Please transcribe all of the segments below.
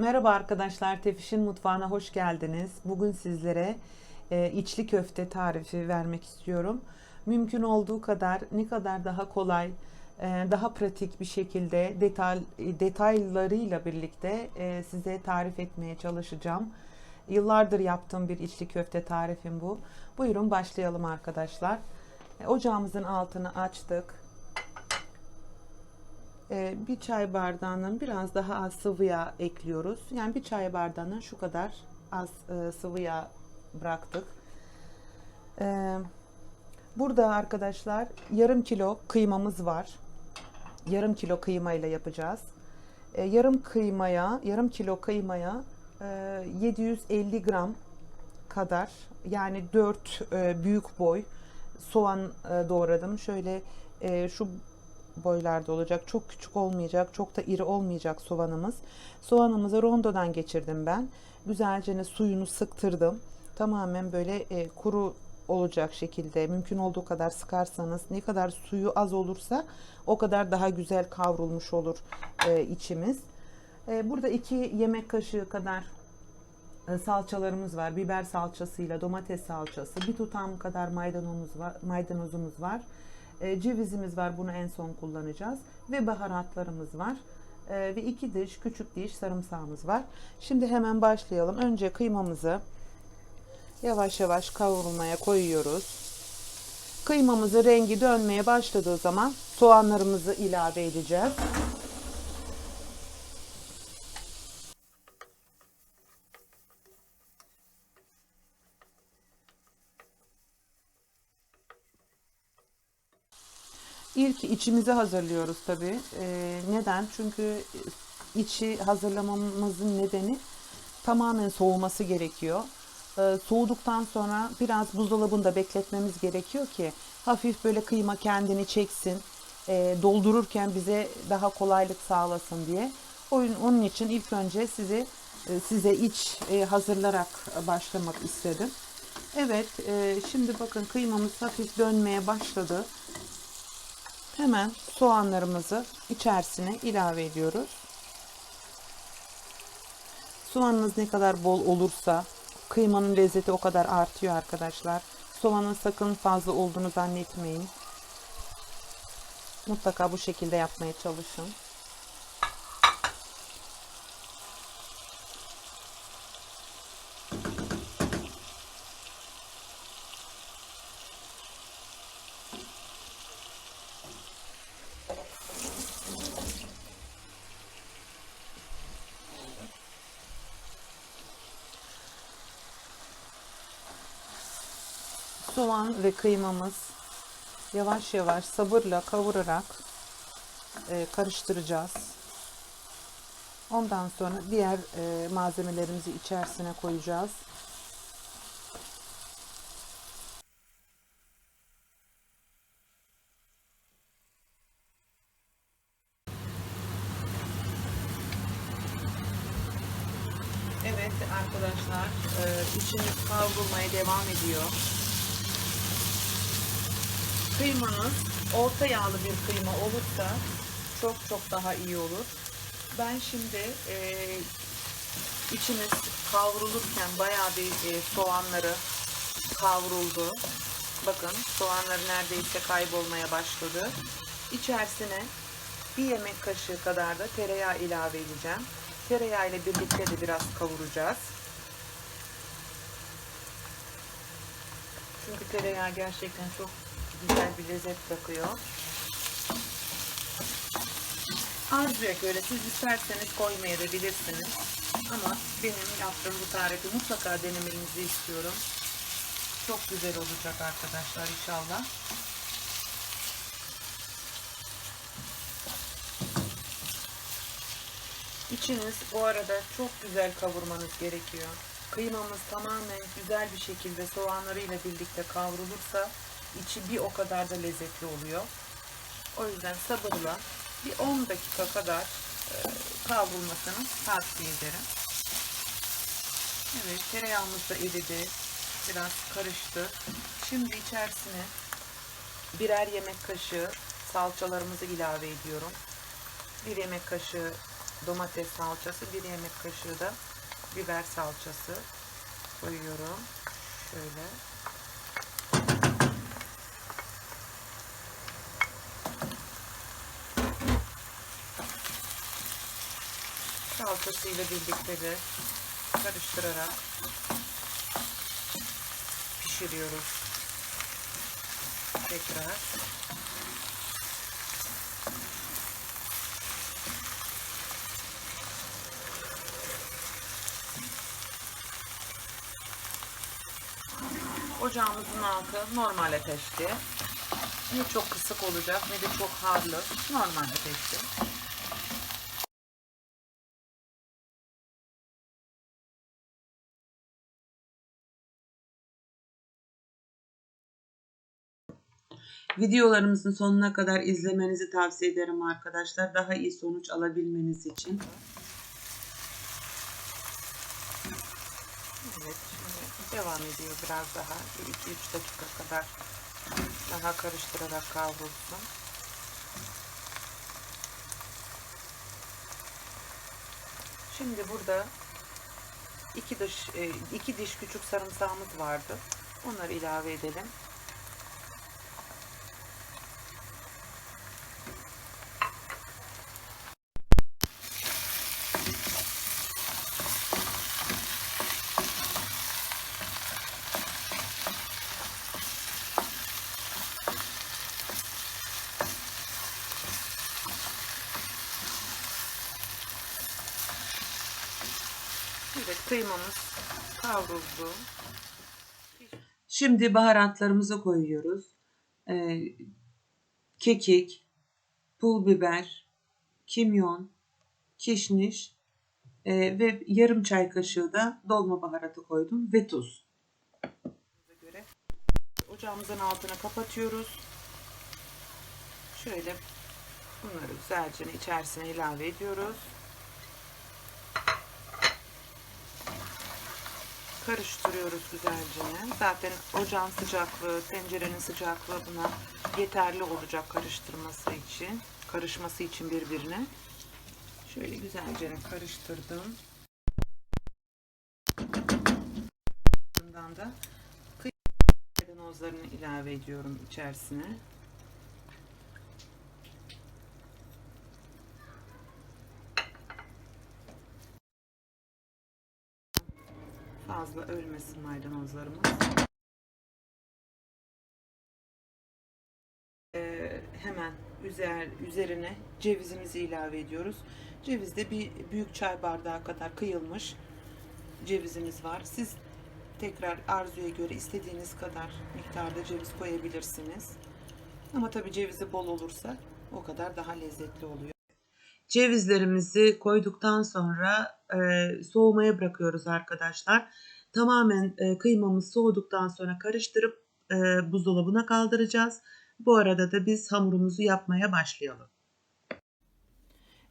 Merhaba arkadaşlar, Tefiş'in mutfağına hoş geldiniz. Bugün sizlere e, içli köfte tarifi vermek istiyorum. Mümkün olduğu kadar ne kadar daha kolay, e, daha pratik bir şekilde detay detaylarıyla birlikte e, size tarif etmeye çalışacağım. Yıllardır yaptığım bir içli köfte tarifim bu. Buyurun başlayalım arkadaşlar. E, Ocağımızın altını açtık. Ee, bir çay bardağının biraz daha az sıvı yağ ekliyoruz. Yani bir çay bardağının şu kadar az e, sıvı yağ bıraktık. Ee, burada arkadaşlar yarım kilo kıymamız var. Yarım kilo kıyma ile yapacağız. Ee, yarım kıymaya, yarım kilo kıymaya e, 750 gram kadar yani 4 e, büyük boy soğan e, doğradım. Şöyle e, şu boylarda olacak. Çok küçük olmayacak, çok da iri olmayacak soğanımız. Soğanımızı rondodan geçirdim ben. Güzelce suyunu sıktırdım. Tamamen böyle e, kuru olacak şekilde mümkün olduğu kadar sıkarsanız ne kadar suyu az olursa o kadar daha güzel kavrulmuş olur e, içimiz. E, burada iki yemek kaşığı kadar e, salçalarımız var. Biber salçasıyla domates salçası, bir tutam kadar maydanozumuz var. Maydanozumuz var. E, cevizimiz var. Bunu en son kullanacağız. Ve baharatlarımız var. E, ve iki diş, küçük diş sarımsağımız var. Şimdi hemen başlayalım. Önce kıymamızı yavaş yavaş kavrulmaya koyuyoruz. Kıymamızı rengi dönmeye başladığı zaman soğanlarımızı ilave edeceğiz. İlk içimizi hazırlıyoruz tabii. Ee, neden? Çünkü içi hazırlamamızın nedeni tamamen soğuması gerekiyor. Ee, soğuduktan sonra biraz buzdolabında bekletmemiz gerekiyor ki hafif böyle kıyma kendini çeksin. E, doldururken bize daha kolaylık sağlasın diye. Oyun onun için ilk önce size size iç e, hazırlarak başlamak istedim. Evet, e, şimdi bakın kıymamız hafif dönmeye başladı. Hemen soğanlarımızı içerisine ilave ediyoruz. Soğanınız ne kadar bol olursa kıymanın lezzeti o kadar artıyor arkadaşlar. Soğanın sakın fazla olduğunu zannetmeyin. Mutlaka bu şekilde yapmaya çalışın. Soğan ve kıymamız yavaş yavaş sabırla kavurarak e, karıştıracağız. Ondan sonra diğer e, malzemelerimizi içerisine koyacağız. Evet arkadaşlar e, içimiz kavrulmaya devam ediyor. Kıymanız orta yağlı bir kıyma olursa çok çok daha iyi olur. Ben şimdi e, içimiz kavrulurken bayağı bir e, soğanları kavruldu. Bakın soğanları neredeyse kaybolmaya başladı. İçerisine bir yemek kaşığı kadar da tereyağı ilave edeceğim. Tereyağı ile birlikte de biraz kavuracağız. Çünkü tereyağı gerçekten çok güzel bir lezzet bırakıyor. Arzuya göre siz isterseniz koymayabilirsiniz. Ama benim yaptığım bu tarifi mutlaka denemenizi istiyorum. Çok güzel olacak arkadaşlar inşallah. İçiniz bu arada çok güzel kavurmanız gerekiyor. Kıymamız tamamen güzel bir şekilde soğanlarıyla birlikte kavrulursa içi bir o kadar da lezzetli oluyor. O yüzden sabırla bir 10 dakika kadar e, kavrulmasını tavsiye ederim. Evet tereyağımız da eridi. Biraz karıştı. Şimdi içerisine birer yemek kaşığı salçalarımızı ilave ediyorum. Bir yemek kaşığı domates salçası, bir yemek kaşığı da biber salçası koyuyorum. Şöyle. Salçasıyla birlikte de karıştırarak pişiriyoruz. Tekrar. Ocağımızın altı normal ateşte. Ne çok kısık olacak ne de çok harlı. Normal ateşte. Videolarımızın sonuna kadar izlemenizi tavsiye ederim arkadaşlar. Daha iyi sonuç alabilmeniz için. Evet, devam ediyor biraz daha. 2-3 dakika kadar daha karıştırarak kavrulsun. Şimdi burada iki diş, e, iki diş küçük sarımsağımız vardı. Onları ilave edelim. Evet, kıymamız kavruldu. Şimdi baharatlarımızı koyuyoruz. Ee, kekik, pul biber, kimyon, kişniş e, ve yarım çay kaşığı da dolma baharatı koydum ve tuz. göre ocağımızın altını kapatıyoruz. Şöyle bunları güzelce içerisine ilave ediyoruz. Karıştırıyoruz güzelce. Zaten ocağın sıcaklığı, tencerenin sıcaklığı buna yeterli olacak karıştırması için, karışması için birbirine. Şöyle güzelce karıştırdım. Ardından da Maydanozlarını ilave ediyorum içerisine. Fazla ölmesin maydanozlarımız. Ee, hemen üzer, üzerine cevizimizi ilave ediyoruz. Cevizde bir büyük çay bardağı kadar kıyılmış cevizimiz var. Siz tekrar arzuya göre istediğiniz kadar miktarda ceviz koyabilirsiniz. Ama tabii cevizi bol olursa o kadar daha lezzetli oluyor. Cevizlerimizi koyduktan sonra e, soğumaya bırakıyoruz arkadaşlar. Tamamen e, kıymamız soğuduktan sonra karıştırıp e, buzdolabına kaldıracağız. Bu arada da biz hamurumuzu yapmaya başlayalım.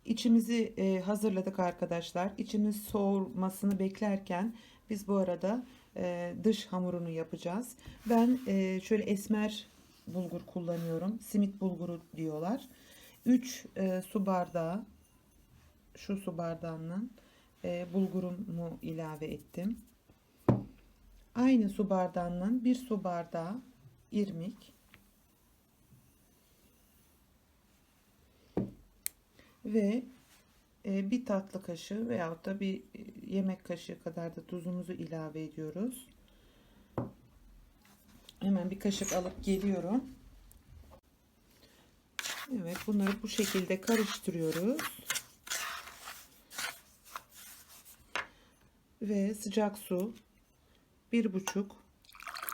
İçimizi e, hazırladık arkadaşlar. İçimiz soğumasını beklerken biz bu arada e, dış hamurunu yapacağız. Ben e, şöyle esmer bulgur kullanıyorum. Simit bulguru diyorlar. 3 su bardağı şu su bardağından e, bulgurumu ilave ettim. Aynı su bardağından bir su bardağı irmik ve e, bir tatlı kaşığı veyahut da bir e, yemek kaşığı kadar da tuzumuzu ilave ediyoruz. Hemen bir kaşık alıp geliyorum. Evet bunları bu şekilde karıştırıyoruz. Ve sıcak su bir buçuk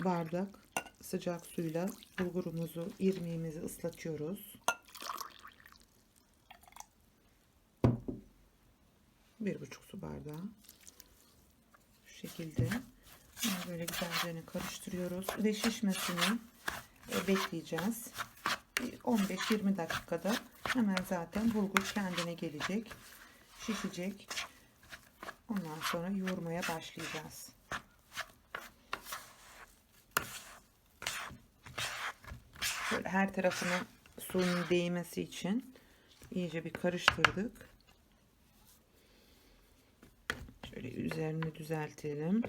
bardak sıcak suyla bulgurumuzu, irmiğimizi ıslatıyoruz. bir buçuk su bardağı. Şu şekilde. Böyle güzelce karıştırıyoruz. Ve şişmesini e, bekleyeceğiz. 15-20 dakikada hemen zaten bulgur kendine gelecek şişecek ondan sonra yoğurmaya başlayacağız şöyle her tarafına suyun değmesi için iyice bir karıştırdık Şöyle üzerini düzeltelim.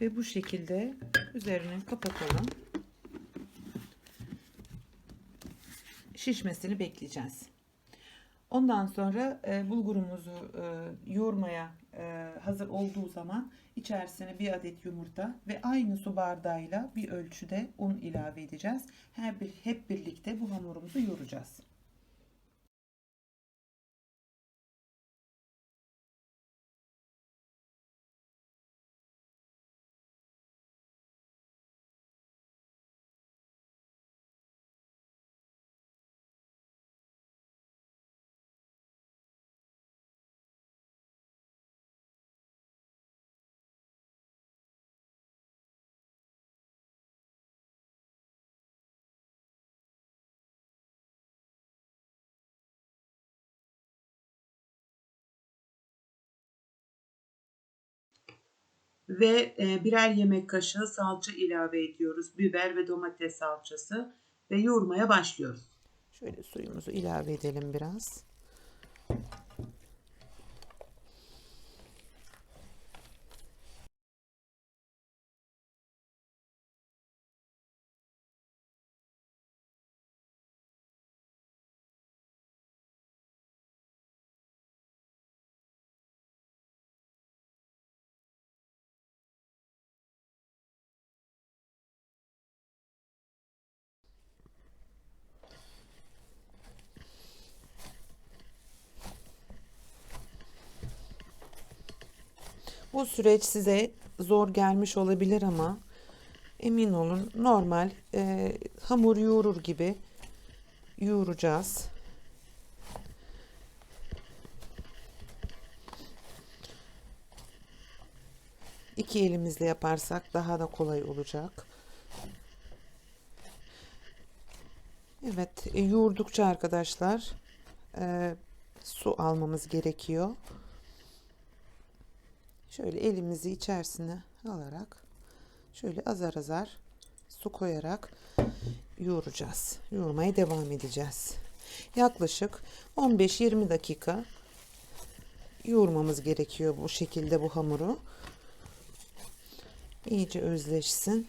Ve bu şekilde üzerine kapatalım. Şişmesini bekleyeceğiz. Ondan sonra e, bulgurumuzu e, yoğurmaya e, hazır olduğu zaman içerisine bir adet yumurta ve aynı su bardağıyla bir ölçüde un ilave edeceğiz. Her bir, hep birlikte bu hamurumuzu yoğuracağız. Ve e, birer yemek kaşığı salça ilave ediyoruz. Biber ve domates salçası ve yoğurmaya başlıyoruz. Şöyle suyumuzu ilave edelim biraz. Bu süreç size zor gelmiş olabilir ama emin olun normal e, hamur yoğurur gibi yoğuracağız. İki elimizle yaparsak daha da kolay olacak. Evet, e, yoğurdukça arkadaşlar e, su almamız gerekiyor. Şöyle elimizi içerisine alarak şöyle azar azar su koyarak yoğuracağız. Yoğurmaya devam edeceğiz. Yaklaşık 15-20 dakika yoğurmamız gerekiyor bu şekilde bu hamuru. İyice özleşsin.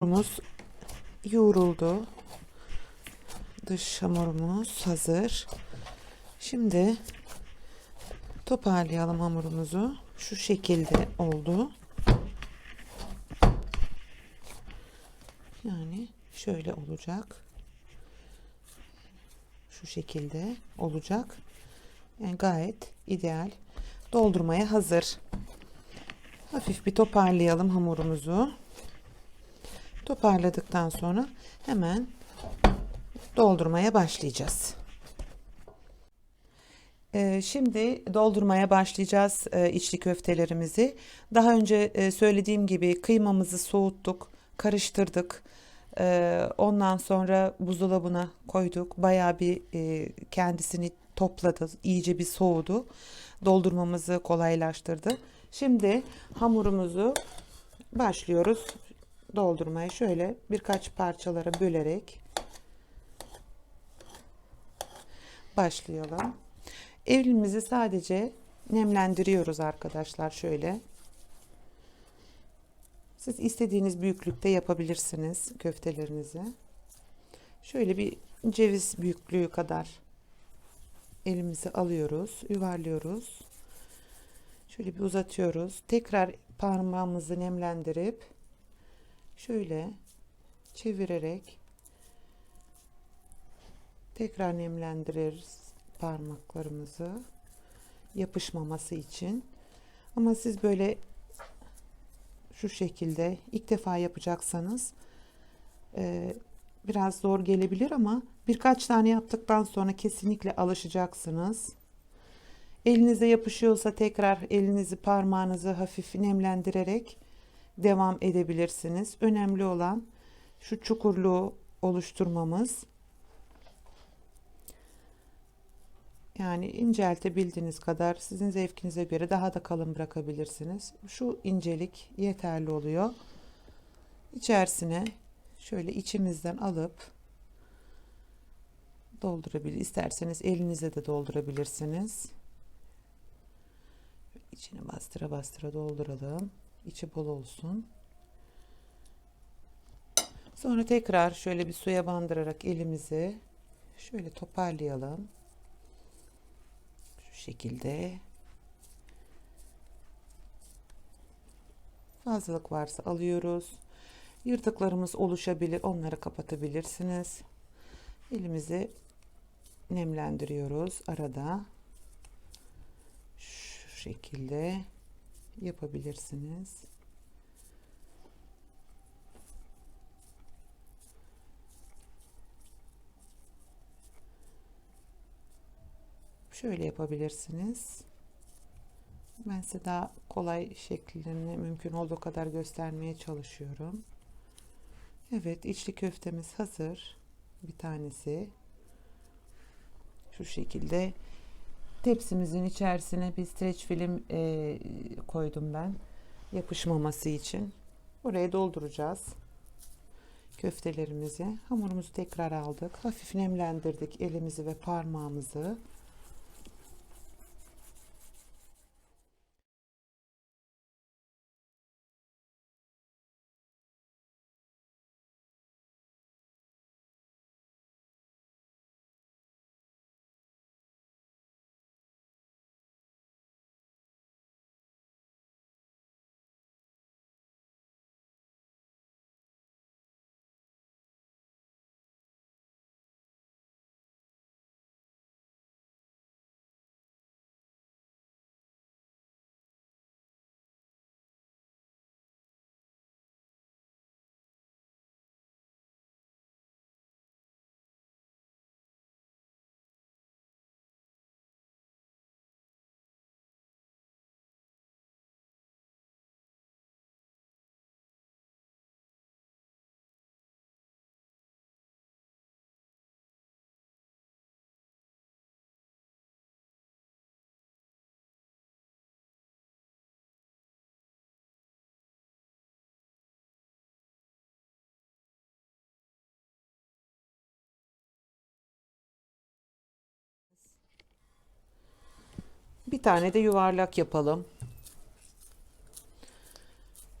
Hamurumuz yoğruldu. Dış hamurumuz hazır. Şimdi toparlayalım hamurumuzu. Şu şekilde oldu. Yani şöyle olacak. Şu şekilde olacak. Yani gayet ideal. Doldurmaya hazır. Hafif bir toparlayalım hamurumuzu. Toparladıktan sonra hemen doldurmaya başlayacağız. Ee, şimdi doldurmaya başlayacağız e, içli köftelerimizi. Daha önce e, söylediğim gibi kıymamızı soğuttuk, karıştırdık. Ee, ondan sonra buzdolabına koyduk. Bayağı bir e, kendisini topladı, iyice bir soğudu. Doldurmamızı kolaylaştırdı. Şimdi hamurumuzu başlıyoruz doldurmaya. Şöyle birkaç parçalara bölerek başlayalım. Elimizi sadece nemlendiriyoruz arkadaşlar şöyle. Siz istediğiniz büyüklükte yapabilirsiniz köftelerinizi. Şöyle bir ceviz büyüklüğü kadar elimizi alıyoruz, yuvarlıyoruz. Şöyle bir uzatıyoruz. Tekrar parmağımızı nemlendirip şöyle çevirerek tekrar nemlendiririz parmaklarımızı yapışmaması için. Ama siz böyle şu şekilde ilk defa yapacaksanız e, biraz zor gelebilir ama birkaç tane yaptıktan sonra kesinlikle alışacaksınız. Elinize yapışıyorsa tekrar elinizi parmağınızı hafif nemlendirerek devam edebilirsiniz. Önemli olan şu çukurluğu oluşturmamız. Yani inceltebildiğiniz kadar sizin zevkinize göre daha da kalın bırakabilirsiniz. Şu incelik yeterli oluyor. İçerisine şöyle içimizden alıp doldurabilir. İsterseniz elinize de doldurabilirsiniz. İçine bastıra bastıra dolduralım. İçi bol olsun. Sonra tekrar şöyle bir suya bandırarak elimizi şöyle toparlayalım. Şu şekilde. Fazlalık varsa alıyoruz. Yırtıklarımız oluşabilir. Onları kapatabilirsiniz. Elimizi nemlendiriyoruz arada. Şu şekilde yapabilirsiniz. Şöyle yapabilirsiniz. Ben size daha kolay şekillerini mümkün olduğu kadar göstermeye çalışıyorum. Evet içli köftemiz hazır. Bir tanesi şu şekilde tepsimizin içerisine bir streç film e, koydum ben yapışmaması için. Buraya dolduracağız köftelerimizi. Hamurumuzu tekrar aldık. Hafif nemlendirdik elimizi ve parmağımızı. Bir tane de yuvarlak yapalım.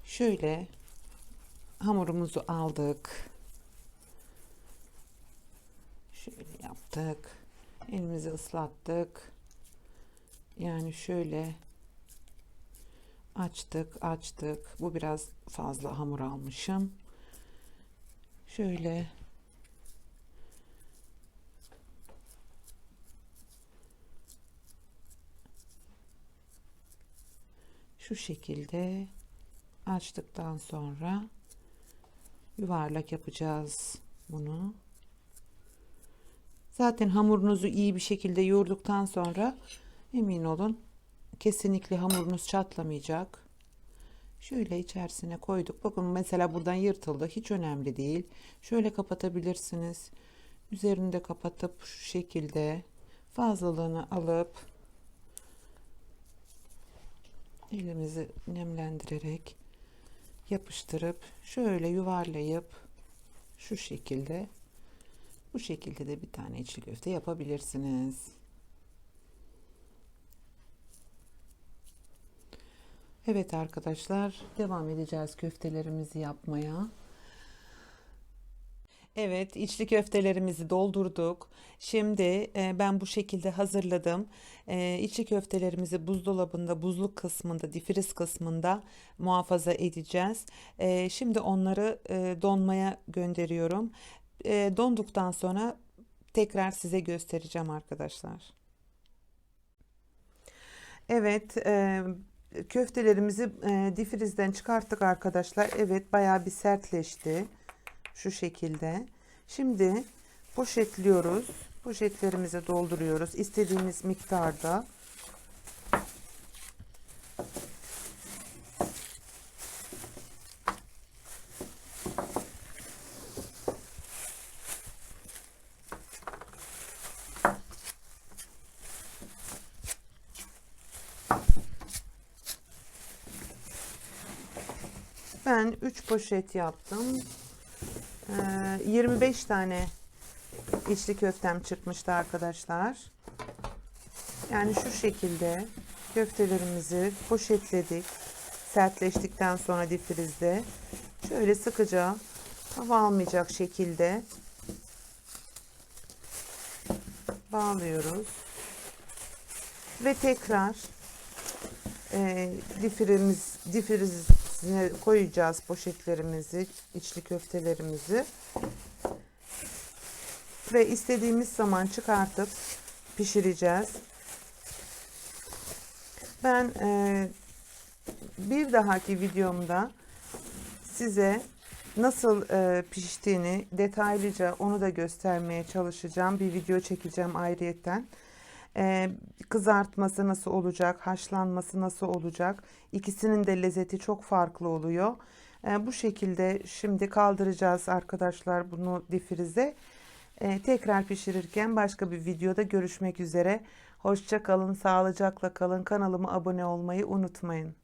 Şöyle hamurumuzu aldık. Şöyle yaptık. Elimizi ıslattık. Yani şöyle açtık, açtık. Bu biraz fazla hamur almışım. Şöyle şu şekilde açtıktan sonra yuvarlak yapacağız bunu. Zaten hamurunuzu iyi bir şekilde yoğurduktan sonra emin olun kesinlikle hamurunuz çatlamayacak. Şöyle içerisine koyduk. Bakın mesela buradan yırtıldı. Hiç önemli değil. Şöyle kapatabilirsiniz. Üzerinde kapatıp şu şekilde fazlalığını alıp elimizi nemlendirerek yapıştırıp şöyle yuvarlayıp şu şekilde bu şekilde de bir tane içli köfte yapabilirsiniz. Evet arkadaşlar devam edeceğiz köftelerimizi yapmaya. Evet, içli köftelerimizi doldurduk. Şimdi e, ben bu şekilde hazırladım. E, içli köftelerimizi buzdolabında, buzluk kısmında, difriz kısmında muhafaza edeceğiz. E, şimdi onları e, donmaya gönderiyorum. E, donduktan sonra tekrar size göstereceğim arkadaşlar. Evet, e, köftelerimizi e, difrizden çıkarttık arkadaşlar. Evet, bayağı bir sertleşti. Şu şekilde. Şimdi poşetliyoruz. Poşetlerimize dolduruyoruz. İstediğimiz miktarda. Ben 3 poşet yaptım. Ee, 25 tane içli köftem çıkmıştı arkadaşlar. Yani şu şekilde köftelerimizi poşetledik. Sertleştikten sonra difrizde şöyle sıkıca hava almayacak şekilde bağlıyoruz. Ve tekrar e, difrimiz, difrizine koyacağız poşetlerimizi, içli köftelerimizi. Ve istediğimiz zaman çıkartıp pişireceğiz. Ben e, bir dahaki videomda size nasıl e, piştiğini detaylıca onu da göstermeye çalışacağım. Bir video çekeceğim ayrıyetten. Ee, kızartması nasıl olacak, haşlanması nasıl olacak? İkisinin de lezzeti çok farklı oluyor. Ee, bu şekilde şimdi kaldıracağız arkadaşlar bunu difrize. Ee, tekrar pişirirken başka bir videoda görüşmek üzere. Hoşça kalın, sağlıcakla kalın. Kanalıma abone olmayı unutmayın.